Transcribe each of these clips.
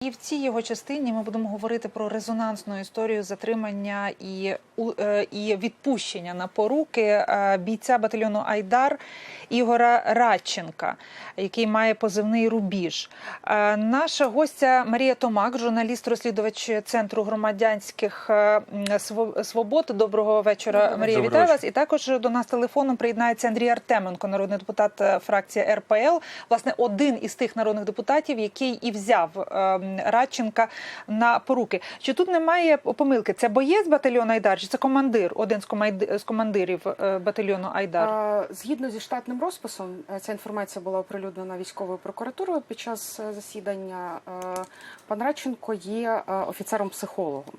І в цій його частині ми будемо говорити про резонансну історію затримання і, е, і відпущення на поруки е, бійця батальйону Айдар Ігора Радченка, який має позивний рубіж. Е, Наша гостя Марія Томак, журналіст-розслідувач Центру громадянських свобод. Доброго вечора, Марія. Доброго Вітаю вас. І також до нас телефоном приєднається Андрій Артеменко, народний депутат фракції РПЛ. Власне, один із тих народних депутатів, який і взяв Радченка на поруки. Чи тут немає помилки? Це боєць батальйону Айдар, чи це командир, один з командирів е, батальйону Айдар? Згідно зі штатним розписом, е, ця інформація була оприлюднена військовою прокуратурою під час е, засідання. Пан Радченко є офіцером-психологом.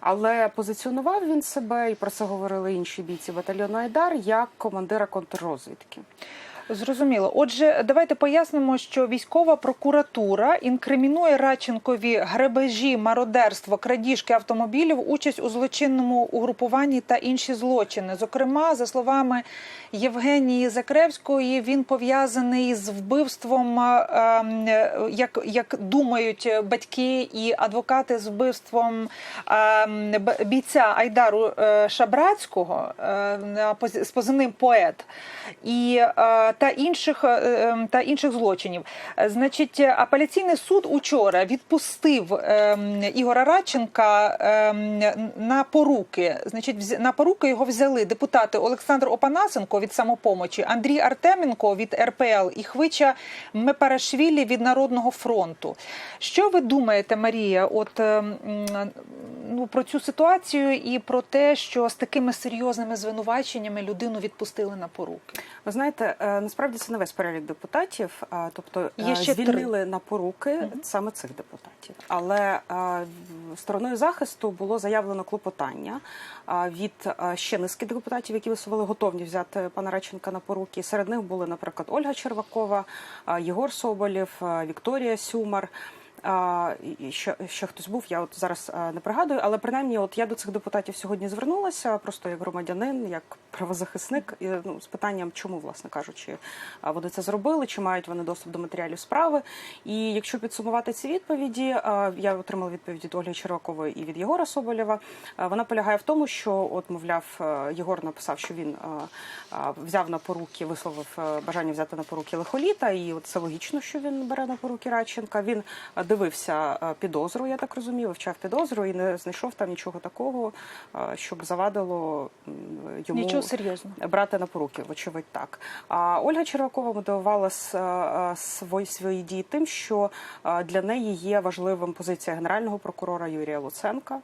Але позиціонував він себе, і про це говорили інші бійці батальйону Айдар, як командира контррозвідки. Зрозуміло. Отже, давайте пояснимо, що військова прокуратура інкримінує Радченкові грабежі, мародерство, крадіжки автомобілів, участь у злочинному угрупуванні та інші злочини. Зокрема, за словами Євгенії Закревської, він пов'язаний з вбивством, е, е, як, як думають батьки і адвокати з вбивством е, бійця Айдару е, Шабрацького е, з позивним поет і е, та інших е, е, та інших злочинів. Е, Значить, апеляційний суд учора відпустив е, Ігора Радченка е, на поруки. Значить, на поруки його взяли депутати Олександр Опанасенко від самопомочі, Андрій Артеменко від РПЛ і Хвича Мепарашвілі від Народного фронту. Що ви думаєте, Марія? От ну про цю ситуацію і про те, що з такими серйозними звинуваченнями людину відпустили на поруки? Ви знаєте, е, насправді це не весь перелік депутатів. Тобто Є ще ще три. на поруки саме цих депутатів. Але е, стороною захисту було заявлено клопотання від е, ще низки депутатів, які висували готовні взяти пана Реченка на поруки. Серед них були, наприклад, Ольга Червакова, е, Єгор Соболєв, е, Вікторія Сюмар. І ще, хтось був, я от зараз а, не пригадую, але принаймні, от я до цих депутатів сьогодні звернулася, просто як громадянин, як правозахисник, і, ну, з питанням, чому, власне кажучи, вони це зробили, чи мають вони доступ до матеріалів справи. І якщо підсумувати ці відповіді, я отримала відповідь від Ольги Червакової і від Єгора Соболєва. Вона полягає в тому, що, от, мовляв, е, Єгор написав, що він а, взяв на поруки, висловив е, бажання взяти на поруки лихоліта, і от це логічно, що він бере на поруки Радченка. Він е, дивився е, підозру, я так розумію, вивчав підозру і не знайшов там нічого такого, е, щоб завадило йому Нічого серйозного. брати на поруки, вочевидь так. А Ольга Червакова мотивувала е, свої свої дії тим, що для неї є важливим позиція генерального прокурора Юрія Луценка.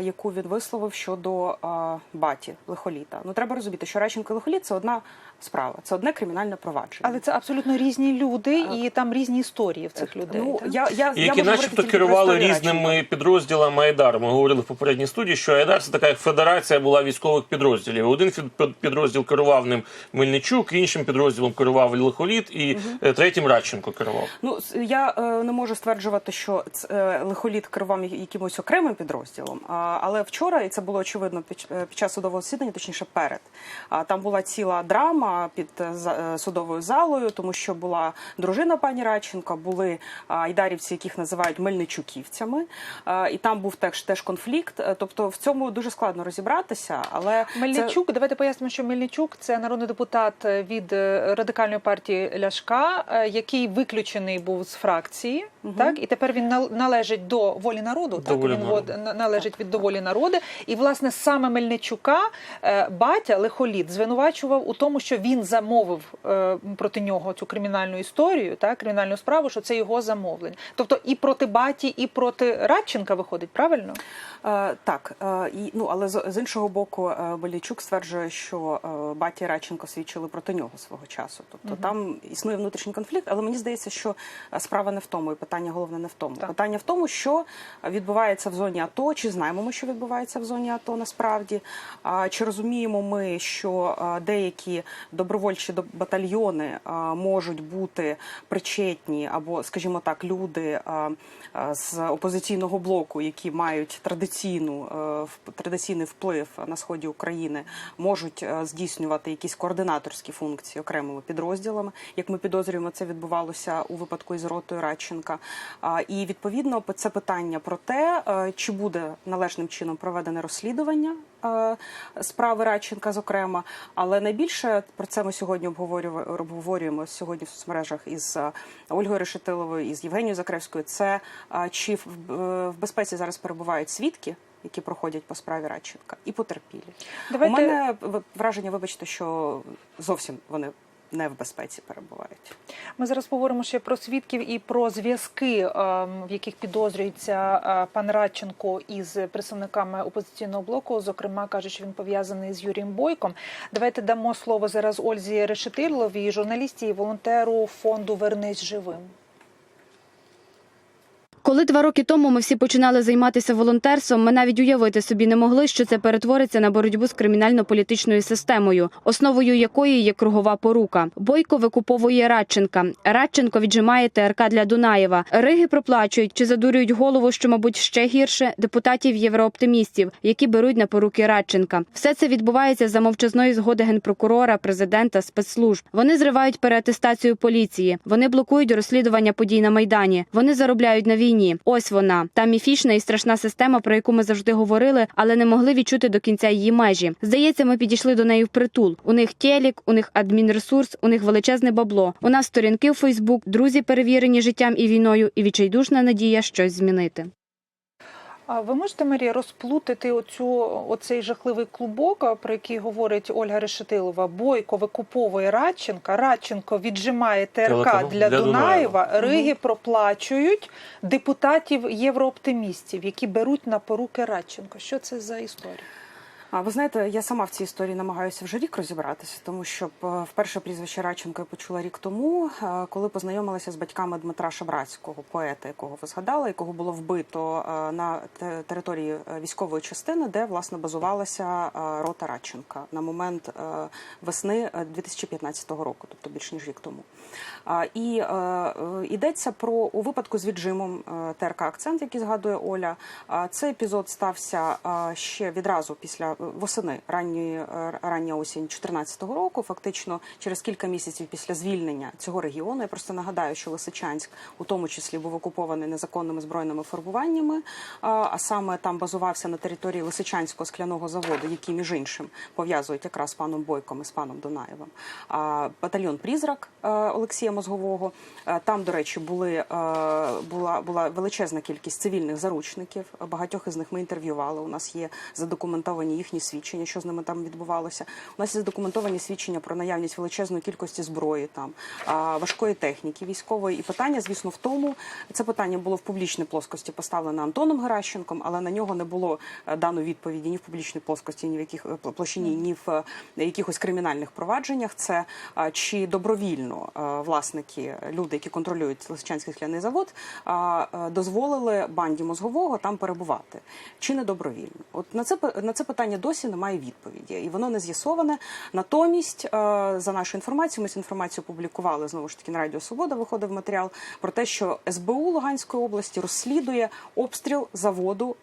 Яку він висловив щодо а, баті лихоліта. Ну треба розуміти, що Радченко і лихоліт це одна справа, це одне кримінальне провадження. Але це абсолютно різні люди, і там різні історії в цих людей. ну так? я, я, я які можу начебто керували різними Радченка. підрозділами Айдар. Ми говорили в попередній студії, що Айдар це така як федерація була військових підрозділів. Один підрозділ керував ним Мельничук, іншим підрозділом керував Лихоліт, і е, третім Радченко керував. Ну я е, не можу стверджувати, що е, лихоліт керував якимось окремим підрозділом. А, але вчора, і це було очевидно під, е, під час судового засідання, точніше перед. А там була ціла драма під е, е, судовою залою, тому що була дружина пані Радченка, були айдарівці, яких називають мельничуківцями. І там був теж теж конфлікт. Е, Тобто в цьому дуже складно розібратися. Але це- Мельничук, давайте пояснимо, що Мельничук це народний депутат від е, радикальної партії Ляшка, е, який виключений був з фракції, так і тепер він нал- належить до волі народу. До так волі він народу. належить від до волі народу. І власне саме Мельничука е, батя Лихоліт звинувачував у тому, що він замовив е, проти нього цю кримінальну історію, так кримінальну справу, що це його замовлення. Тобто і проти баті, і проти Радченка виходить правильно. Е, так, е, і ну але з, іншого боку, Белічук стверджує, що е, батя і Радченко свідчили проти нього свого часу. Тобто там існує внутрішній конфлікт, але мені здається, що справа не в тому, і питання головне не в тому. Так. Питання в тому, що відбувається в зоні АТО, чи знаємо ми, що відбувається в зоні АТО насправді? А, Чи розуміємо ми, що деякі добровольчі доб- батальйони можуть бути причетні, або, скажімо так, люди а, а, з опозиційного блоку, які мають традиційну е, традиційний вплив на сході України, можуть е, здійснювати якісь координаторські функції окремими підрозділами, як ми підозрюємо, це відбувалося у випадку із ротою Радченка. І відповідно це питання про те, е, чи буде належним чином проведене розслідування е, справи Радченка, зокрема. Але найбільше про це ми сьогодні обговорюємо, сьогодні в соцмережах із е, Ольгою Решетиловою, із Євгенією Закревською. Це е, чи в, е, безпеці зараз перебувають свідки. Які проходять по справі Радченка, і потерпілі. Давайте- У мене враження, вибачте, що зовсім вони не в безпеці перебувають. Ми зараз поговоримо ще про свідків і про зв'язки, ем, в яких підозрюється е, пан Радченко із представниками опозиційного блоку. Зокрема, каже, що він пов'язаний з Юрієм Бойком. Давайте дамо слово зараз Ользі Решетиловій, журналісті і волонтеру фонду Вернись живим. Коли два роки тому ми всі починали займатися волонтерством, ми навіть уявити собі не могли, що це перетвориться на боротьбу з кримінально-політичною системою, основою якої є кругова порука. Бойко викуповує Радченка. Радченко віджимає ТРК для Дунаєва. Риги проплачують чи задурюють голову, що, мабуть, ще гірше депутатів єврооптимістів, які беруть на поруки Радченка. Все це відбувається за мовчазної згоди генпрокурора, президента, спецслужб. Вони зривають переатестацію поліції. Вони блокують розслідування подій на майдані. Вони заробляють на війні. Ось вона та міфічна і страшна система, про яку ми завжди говорили, але не могли відчути до кінця її межі. Здається, ми підійшли до неї впритул. У них телік, у них адмінресурс, у них величезне бабло. У нас сторінки в Фейсбук, друзі перевірені життям і війною, і відчайдушна надія щось змінити. А ви можете Марія розплутати оцю оцей жахливий клубок, про який говорить Ольга Решетилова? Бойко викуповує Радченка, Радченко віджимає ТРК для, для Дунаєва. Дунаєва. Риги проплачують депутатів єврооптимістів, які беруть на поруки Радченко. Що це за історія? А ви знаєте, я сама в цій історії намагаюся вже рік розібратися, тому що е, вперше прізвище Радченко я почула рік тому, е, коли познайомилася з батьками Дмитра Шабрацького, поета, якого ви згадали, якого було вбито е, на території військової частини, де власне базувалася рота Радченка на момент весни е, 2015 року, тобто більш ніж рік тому. І йдеться про у випадку з віджимом ТРК Акцент, який згадує Оля. Цей епізод стався ще відразу після восени ранньої е, рання осінь 2014 року. Фактично через кілька місяців після звільнення цього регіону. Я просто нагадаю, що Лисичанськ у тому числі був окупований незаконними збройними формуваннями, а а саме там базувався на території Лисичанського скляного заводу, який між іншим пов'язують якраз з паном Бойком і з паном Дунаєвим. Батальйон Прізрак е, Олексія Мозгового. Е, Там, до речі, були е, була була величезна кількість цивільних заручників. Багатьох із них ми інтерв'ювали. У нас є задокументовані їхні свідчення, що з ними там відбувалося. У нас є задокументовані свідчення про наявність величезної кількості зброї, там важкої техніки військової. І питання, звісно, в тому, це питання було в публічній плоскості поставлене Антоном Геращенком, але на нього не було е, дано відповіді ні в публічній плоскості, ні в яких е, площині, ні в е, якихось кримінальних провадженнях. Це чи добровільно власники, люди, які контролюють Лисичанський скляний завод, дозволили банді мозгового там перебувати, чи не добровільно? От на це на це питання досі немає відповіді, і воно не з'ясоване. Натомість, е, за нашою інформацією, ми цю інформацію публікували знову ж таки на Радіо Свобода. Виходив матеріал про те, що СБУ Луганської області розслідує обстріл заводу.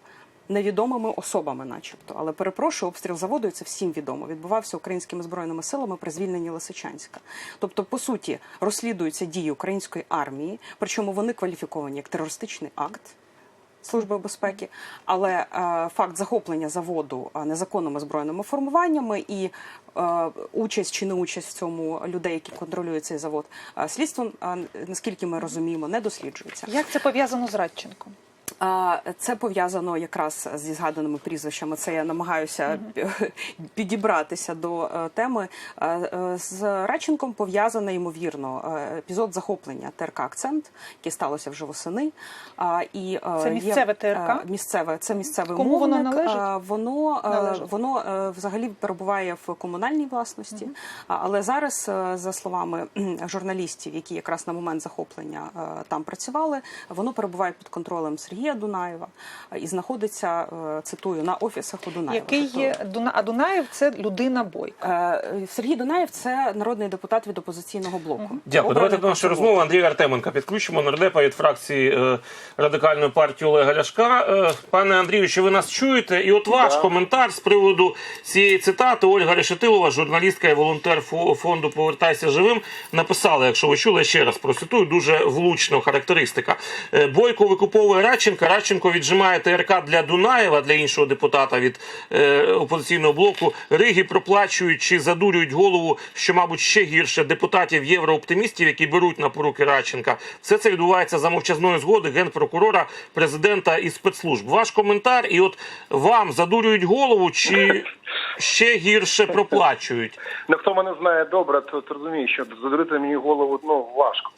Невідомими особами, начебто, але перепрошую, обстріл заводу і це всім відомо. Відбувався українськими збройними силами при звільненні Лисичанська. Тобто, по суті, розслідуються дії української армії, причому вони кваліфіковані як терористичний акт. Служби безпеки, але е, факт захоплення заводу е, незаконними збройними формуваннями і е, участь чи не участь в цьому людей, які контролюють цей завод, слідством, наскільки ми розуміємо, не досліджується. Як це пов'язано з Радченком? Це пов'язано якраз зі згаданими прізвищами. Це я намагаюся пі- підібратися до е, теми. Е, е, З Радченком пов'язано ймовірно епізод захоплення ТРК Акцент, яке сталося вже восени. І Це місцеве ТРК? Місцеве це місцевий Кому воно належить? Воно Належить. воно взагалі перебуває в комунальній власності. А, Але зараз, за словами журналістів, які якраз на момент захоплення там працювали, воно перебуває під контролем Сергія Сергія Дунаєва е, і знаходиться, е, цитую, на офісах у Дунаєва. Який Тобто, є Дуна... а Дунаєв це людина бойка. Е, Сергій Дунаєв це народний депутат від опозиційного блоку. Дякую. Давайте до нашої розмови Андрій Артеменка підключимо нардепа від фракції радикальної партії Олега Ляшка. Пане Андрію, чи ви нас чуєте? І от ваш коментар з приводу цієї цитати Ольга Решетилова, журналістка і волонтер фонду Повертайся живим, написала, якщо ви чули, ще раз процитую, дуже влучно характеристика. Бойко викуповує Радченка, Радченко віджимає ТРК для Дунаєва, для іншого депутата від е, опозиційного блоку. Риги проплачують чи задурюють голову, що, мабуть, ще гірше депутатів єврооптимістів, які беруть на поруки Радченка. Все це відбувається за мовчазної згоди генпрокурора, президента і спецслужб. Ваш коментар, і от вам задурюють голову, чи ще гірше проплачують? Ну, хто мене знає добре, то розуміє, що задурити мені голову ну, важко.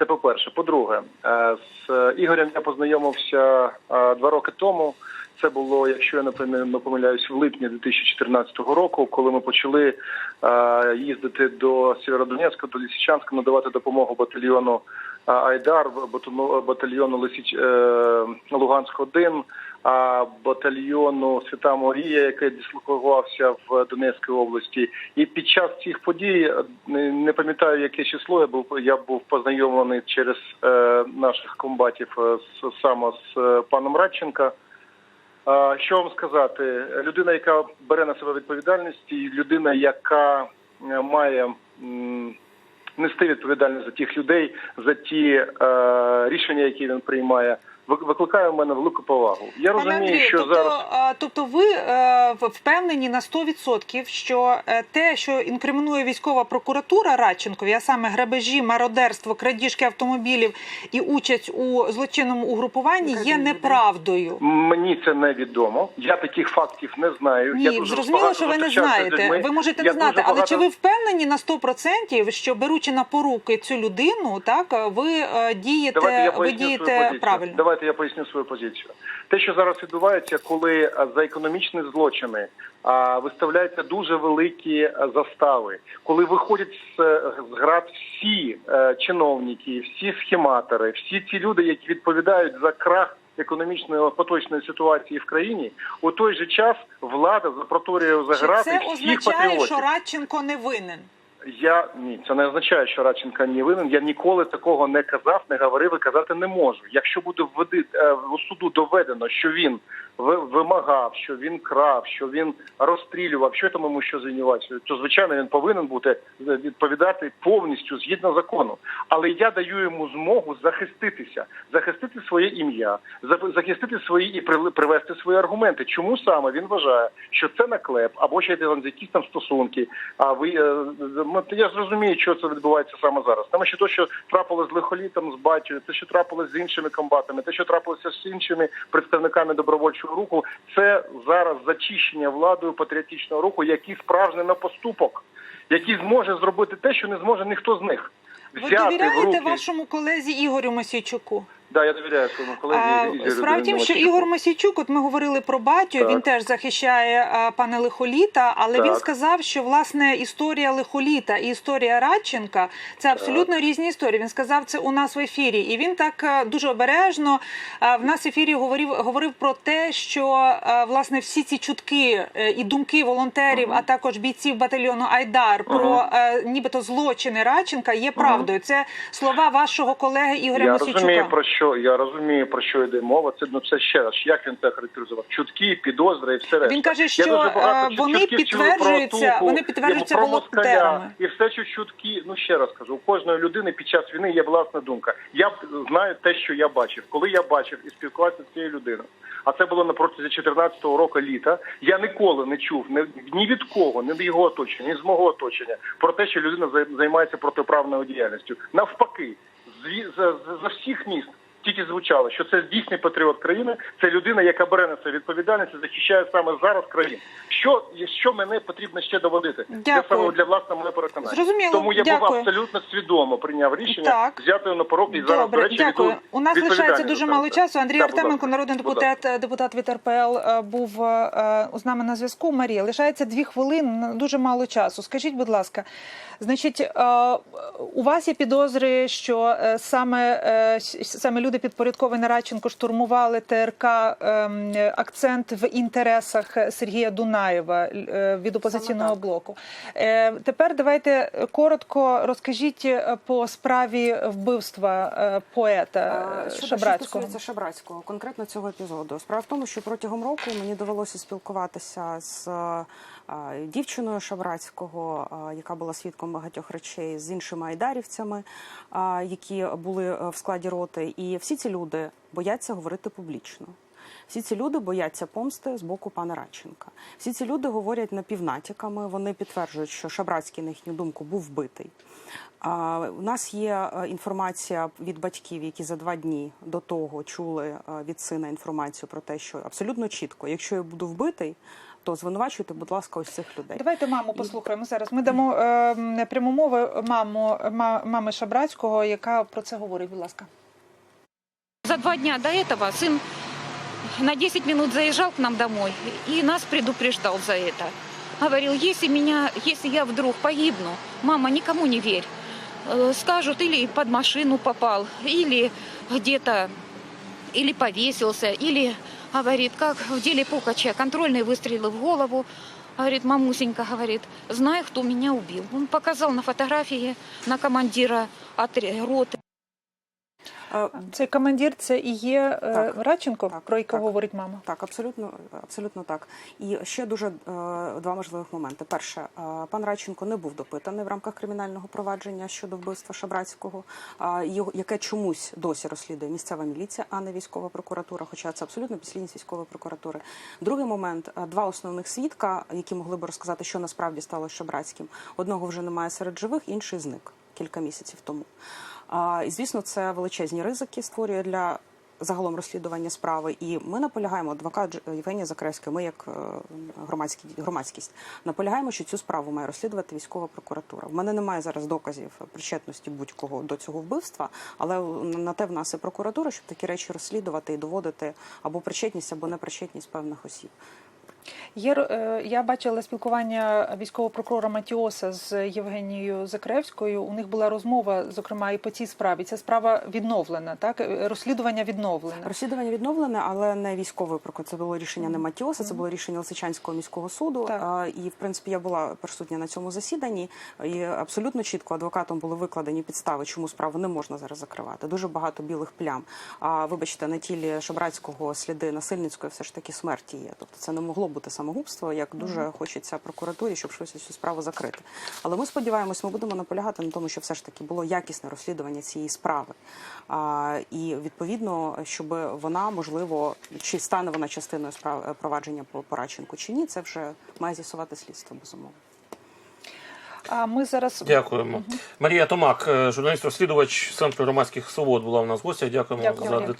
Це по-перше. По-друге, е, з Ігорем я познайомився е, два роки тому. Це було, якщо я не пом- не помиляюсь, в липні 2014 року, коли ми почали е, їздити до Сєвєродонецька, до Лисичанська, надавати допомогу батальйону е, Айдар, батальйону- Лисич, е, Луганськ 1 а батальйону Свята Марія, який дислокувався в Донецькій області. І під час цих подій не, пам'ятаю, яке число я був. Я був познайомлений через наших комбатів саме з паном Радченка. Що вам сказати? Людина, яка бере на себе відповідальність, і людина, яка е, має нести відповідальність за тих людей, за ті е, рішення, які він приймає, викликає в мене велику повагу. Я Пане розумію, Андрію, що тобто, зараз тобто ви е, впевнені на 100%, що е, те, що інкримінує військова прокуратура Радченкові, а саме грабежі, мародерство, крадіжки автомобілів і участь у злочинному угрупуванні, є неправдою. мені це невідомо. Я таких фактів не знаю. я дуже зрозуміло, що ви не знаєте. Ви можете Я не знати, але багато- чи ви впевнені на 100%, що беручи на поруки цю людину, так ви е, дієте, Давайте ви дієте правильно? Давайте я поясню свою позицію. Те, що зараз відбувається, коли за економічні злочини а, виставляються дуже великі застави, коли виходять з, е, з град всі е, чиновники, всі схематори, всі ті люди, які відповідають за крах. Економічної поточної ситуації в країні у той же час влада запроторює за грати це означає, що Радченко не винен? Я ні, це не означає, що Радченка не винен. Я ніколи такого не казав, не говорив і казати не можу. Якщо буде введи е, у суду доведено, що він ви- вимагав, що він крав, що він розстрілював, що там йому що звинувачує, то звичайно він повинен бути е, відповідати повністю згідно закону. Але я даю йому змогу захиститися, захистити своє ім'я, захистити свої і при- привести свої аргументи. Чому саме він вважає, що це наклеп або ще там якісь там стосунки? А ви е, м- я зрозумію, що це відбувається саме зараз. Тому що те, що трапилось з лихолітом, з батькою, те, що трапилось з іншими комбатами, те, що трапилося з іншими представниками добровольчого руху, це зараз зачищення владою патріотичного руху, який справжній на поступок, який зможе зробити те, що не зможе ніхто з них. Ви Взяти в руки. вашому колезі Ігорю Мосійчуку? Да, я довіряю своєму колезі. Справа в тім, що Ігор Мосійчук, от ми говорили про батю, Так. він теж захищає а, пане Лихоліта, але він сказав, що власне історія Лихоліта і історія Радченка це абсолютно різні історії. Він сказав це у нас в ефірі, і він так е, дуже обережно е, в нас в ефірі говорив, говорив про те, що е, власне всі ці чутки е, і думки волонтерів, а також бійців батальйону Айдар про е, нібито злочини Радченка є правдою. Це слова вашого колеги Ігоря Я Мосійчука. розумію про що я розумію про що йде мова. Це ну це ще раз. Як він це характеризував? Чутки, підозри і все решта. Він каже, Я що, е, вони підтверджуються- Атуху, вони підтверджуються волонтерами. І все, що чутки, ну ще раз кажу, у кожної людини під час війни є власна думка. Я знаю те, що я бачив. Коли я бачив і спілкувався з цією людиною, а це було на протязі 14-го року літа. Я ніколи не чув ні, ні від кого, ні від його оточення, ні з мого оточення про те, що людина зай- займається протиправною діяльністю. Навпаки, зві- за, за, за всіх міст. Тільки звучало, що це дійсний патріот країни, це людина, яка бере на це відповідальність і захищає саме зараз країну. Що, що мене потрібно ще доводити для Дякую. саме для власного мене переконання. Зрозуміло, Тому я був абсолютно свідомо прийняв рішення Так. взяти його на порог і зараз до речі дякую. У нас лишається дуже мало часу. Андрій будь Артеменко, народний депутат, депутат від РПЛ, е, був е, з нами на зв'язку. Марія, лишається дві хвилини, дуже мало часу. Скажіть, будь ласка, значить, е, у вас є підозри, що е, саме, е, саме люди. Люди підпорядковані Радченко штурмували ТРК ем, акцент в інтересах Сергія Дунаєва е, від опозиційного блоку. Е, Тепер давайте коротко розкажіть е, по справі вбивства поета Щодо що Шабрацького. стосується Шабрацького, конкретно цього епізоду. Справа в тому, що протягом року мені довелося спілкуватися з дівчиною Шабрацького, е, яка була свідком багатьох речей, з іншими айдарівцями, які були е, в складі роти. І всі ці люди бояться говорити публічно. Всі ці люди бояться помсти з боку пана Радченка. Всі ці люди говорять напівнатяками. Вони підтверджують, що Шабрацький, на їхню думку, був вбитий. У нас є е, інформація від батьків, які за два дні до того чули е, від сина інформацію про те, що абсолютно чітко, якщо я буду вбитий, то звинувачуйте, будь ласка, ось цих людей. Давайте маму послухаємо зараз. Ми дамо е, пряму мову маму ма- мами Шабрацького, яка про це говорить. Будь ласка. За два дня до этого сын на 10 минут заезжал к нам домой и нас предупреждал за это. Говорил, если, меня, если я вдруг погибну, мама, никому не верь. Э, Скажут, или под машину попал, или где-то, или повесился, или, говорит, как в деле Пукача, контрольные выстрелы в голову. Говорит, мамусенька, говорит, знаю, кто меня убил. Он показал на фотографии на командира отре- роты. Е, Цей командир це і є е, Так. Радченко, Так, про якого так. говорить мама. Так, абсолютно, абсолютно так. І ще дуже е, два важливих моменти. Перше, пан Радченко не був допитаний в рамках кримінального провадження щодо вбивства Шабрацького, яке чомусь досі розслідує місцева міліція, а не військова прокуратура. Хоча це абсолютно підслідність військової прокуратури. Другий момент: два основних свідка, які могли би розказати, що насправді сталося Шабрацьким. Одного вже немає серед живих, інший зник кілька місяців тому. І звісно, це величезні ризики створює для загалом розслідування справи. І ми наполягаємо, адвокат Євгенія Закревська, ми як е, громадські громадськість наполягаємо, що цю справу має розслідувати військова прокуратура. В мене немає зараз доказів причетності будь-кого до цього вбивства, але на те в нас і прокуратура, щоб такі речі розслідувати і доводити або причетність, або непричетність певних осіб. Є е, я бачила спілкування військового прокурора Матіоса з Євгенією Закревською. У них була розмова, зокрема, і по цій справі. Ця справа відновлена, так Е, розслідування відновлене. Розслідування відновлене, але не військовою прокуратурою. Це було рішення не Матіоса, це було рішення Лисичанського міського суду. Так. І в принципі я була присутня на цьому засіданні. І абсолютно чітко адвокатом були викладені підстави, чому справу не можна зараз закривати. Дуже багато білих плям. А вибачте, на тілі Шабрацького сліди насильницької все ж таки смерті є. Тобто це не могло бути самогубство, як дуже хочеться прокуратурі, щоб швидше цю справу закрити. Але ми сподіваємось, ми будемо наполягати на тому, що все ж таки було якісне розслідування цієї справи. А, і відповідно, щоб вона можливо чи стане вона частиною справ провадження по Пораченку чи ні, це вже має з'ясувати слідство безумовно. А ми зараз Дякуємо. Марія Томак, е, журналіст-розслідувач Центру громадських свобод, була у нас в гостях. Дякуємо Дякую. за деталі.